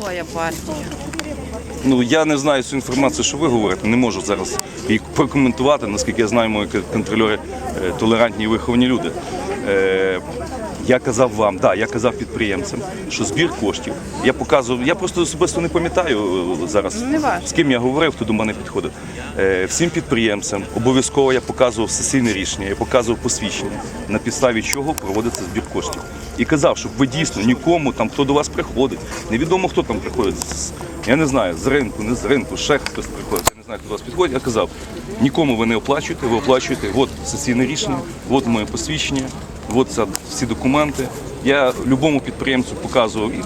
своя партія. Ну я не знаю цю інформацію, що ви говорите. Не можу зараз її прокоментувати. Наскільки я знаю, мої контролери е, толерантні і виховані люди. Я казав вам, да, я казав підприємцям, що збір коштів. Я показував, я просто особисто не пам'ятаю е, зараз, Не з ким я говорив, хто до мене підходив. Е, всім підприємцям обов'язково я показував сесійне рішення, я показував посвідчення, на підставі чого проводиться збір коштів. І казав, щоб ви дійсно нікому там, хто до вас приходить, невідомо хто там приходить. Я не знаю, з ринку, не з ринку, ще хтось приходить. Я не знаю, хто до вас підходить. Я казав, нікому ви не оплачуєте, ви оплачуєте. От сесійне рішення, от моє посвідчення, от це всі документи. Я любому підприємцю показував і,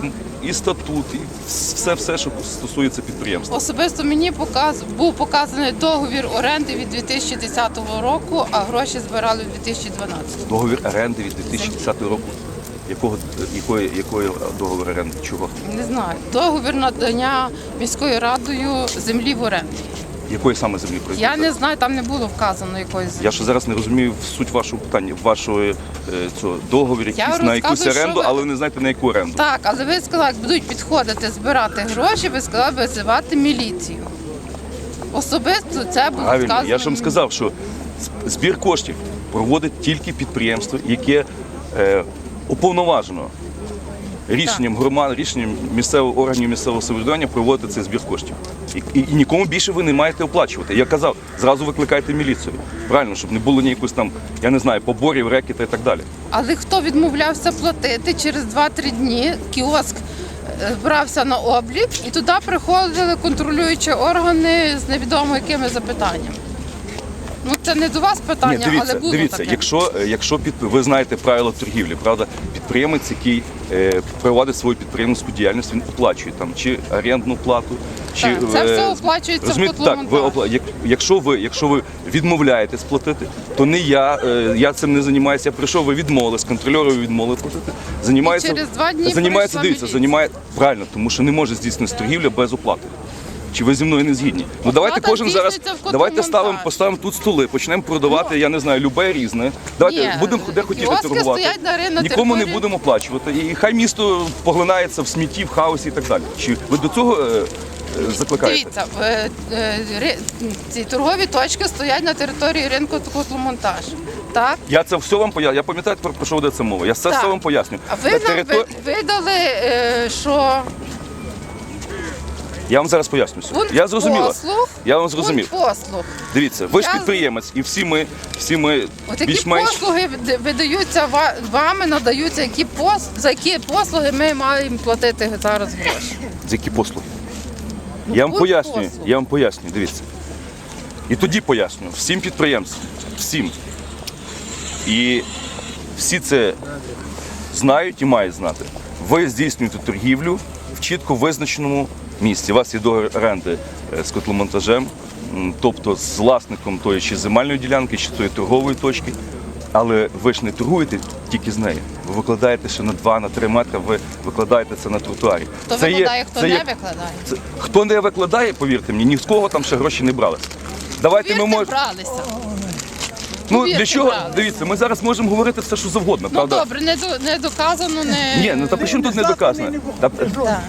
і статут, і все, все, що стосується підприємства. Особисто мені показ був показаний договір оренди від 2010 року, а гроші збирали в 2012. Договір оренди від 2010 року. Якого якої, якої договір оренди? Чого? Не знаю. Договір надання міською радою землі в оренду. Якої саме землі про Я не знаю, там не було вказано якоїсь землі. Я ще зараз не розумію суть вашого питання, вашого е, цього договір якийсь на якусь розказую, що оренду, ви- але ви не знаєте на яку оренду. Так, але ви сказали, як будуть підходити збирати гроші, ви сказали визивати міліцію. Особисто це було Правильно, сказано. я ж вам сказав, що з- збір коштів проводить тільки підприємство, яке е, уповноважено рішенням громад, рішенням місцевих органів місцевого самоврядування проводити цей збір коштів. І, і, і нікому більше ви не маєте оплачувати. Я казав, зразу викликайте міліцію. Правильно, щоб не було ніякось там, я не знаю, поборів, рекета і так далі. Але хто відмовлявся платити через 2-3 дні, кіоск е, брався на облік, і туди приходили контролюючі органи з невідомо якими запитаннями. Ну це не до вас питання, Ні, дивіться, але було дивіться, таке. якщо, е, якщо під, ви знаєте правила торгівлі, правда, підприємець, який е, проводить свою підприємницьку діяльність, він оплачує там чи орендну плату, чи Так, це е, все оплачується в розумієте, так, ви опла- як, якщо ви, якщо ви відмовляєтесь платити, то не я, е, я цим не займаюся. Я прийшов, ви відмовились, контрольори відмовили платити. Займається, через два дні займається, дивіться, займає правильно, тому що не може здійснитися торгівля без оплати. Чи ви зі мною не згідні? Ну давайте Оплата кожен зараз здійснюється в давайте ставимо поставимо тут столи, почнемо продавати, я не знаю, любе різне. Давайте Ні, будемо де хотіти кіоски торгувати. стоять на ринку, Нікому не території. будемо оплачувати. І хай місто поглинається в смітті, в хаосі і так далі. Чи ви до цього е, е, закликаєте? Дивіться, е, е, ри- ці торгові точки стоять на території ринку котломонтаж. Так? Я це все вам поясню. Я пам'ятаю, про про що ведеться мова. Я це Так. все вам поясню. А ви На нам територ- ви- видали, е, що Я вам зараз поясню. пункт Я зрозуміла. послуг, Я вам зрозумів. пункт послуг. Дивіться, ви ж Я- підприємець, і всі ми, всі ми більш-менш. послуги видаються вами, надаються, які пос... за які послуги ми маємо платити зараз гроші. За які послуги? Я вам пояснюю, послуг. я вам пояснюю, дивіться. І тоді поясню всім підприємцям, всім. І всі це знають і мають знати. Ви здійснюєте торгівлю в чітко визначеному місці. У вас є договір оренди е, з котломонтажем, тобто з власником тої чи земельної ділянки, чи тої торгової точки. Але ви ж не торгуєте тільки з нею. Ви викладаєте ще на 2 на 3 метри, ви викладаєте це на тротуарі. Хто Це є- викладає, хто це не є- викладає. це- хто не викладає, повірте мені, ні з кого там ще гроші не бралися. Давайте ми Повірте, можемо. бралися. Ну для чого? Дивіться, ми зараз можемо говорити все, що завгодно, Ну правда? добре, не, до- не доказано, не... Ні, ну та при чому тут не доказано? Та, Да.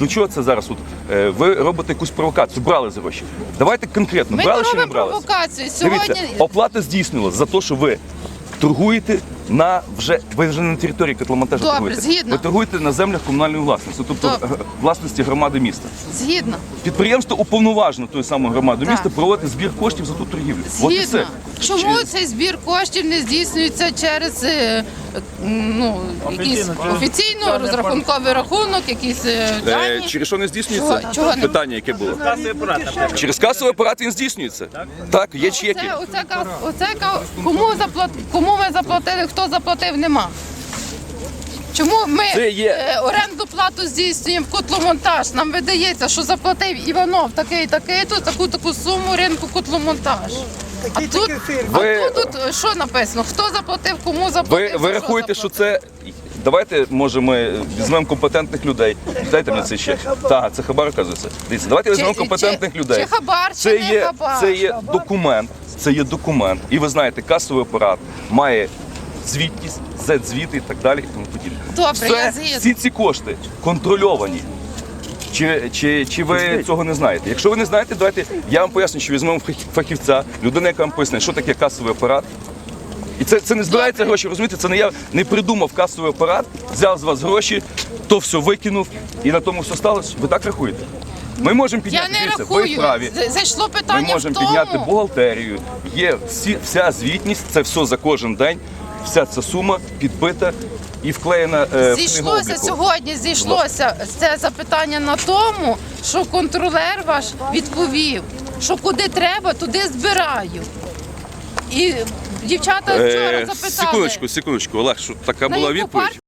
до чого це зараз? От, е, ви робите якусь провокацію, брали за гроші. Давайте конкретно, Ми брали не чи не робимо брали? провокацію. Сьогодні Дивіться, оплата здійснювалася за те, що ви торгуєте на вже ви вже не на території котломонтажу Добре, торгуєте. згідно. Ви торгуєте на землях комунальної власності, тобто Добре. г- власності громади міста. згідно. Підприємство уповноважено тої самої громади Так. міста проводити збір коштів за ту торгівлю. От і Згідно. все. Чому Чи- цей збір коштів не здійснюється через е, ну, якийсь офіційно розрахунковий рахунок, якісь е, Е, дані? через що не здійснюється? Чого- чого не- Питання, яке було. Через касовий апарат він здійснюється. Так, є чеки. Оце, оце, ка- оце ка- кому, заплат, кому ми заплатили, хто заплатив, нема. Чому ми Це є- е, оренду плату здійснюємо в котломонтаж? Нам видається, що заплатив Іванов такий, такий, тут таку таку суму ринку котломонтаж. А тут, Ви- а тут, тут що написано? Хто заплатив, кому заплатив? ви за рахуєте, що заплатив? це. Давайте, може, ми візьмемо компетентних людей. Дайте мені цей чек. Так, це хабар, оказується. Дивіться, давайте візьмемо Чи- компетентних чи- людей. чи хабар, чи це не є, хабар? Це є документ. Це є документ. І ви знаєте, касовий апарат має звітність, Z-звіти і так далі. І тому подібне. Добре, Все, я згідна. всі ці кошти контрольовані. Чи, чи, чи ви цього не знаєте? Якщо ви не знаєте, давайте я вам поясню, що візьмемо фахівця, людина, яка вам пояснить, що таке касовий апарат. І це, це не збирається гроші, розумієте? Це не я не придумав касовий апарат, взяв з вас гроші, то все викинув і на тому все сталося. Ви так рахуєте? Ми можемо Я підняти не дивіться, ви праві. Зайшло Ми можемо в тому, підняти бухгалтерію. Є всі, вся звітність, це все за кожен день, вся ця сума підбита і вклеєна е, в Зійшлося книгообліку. сьогодні, зійшлося це запитання на тому, що контролер ваш відповів, що куди треба, туди збираю. І дівчата вчора Е, запитали. секундочку, секундочку, Олег, що така На була яку відповідь. партію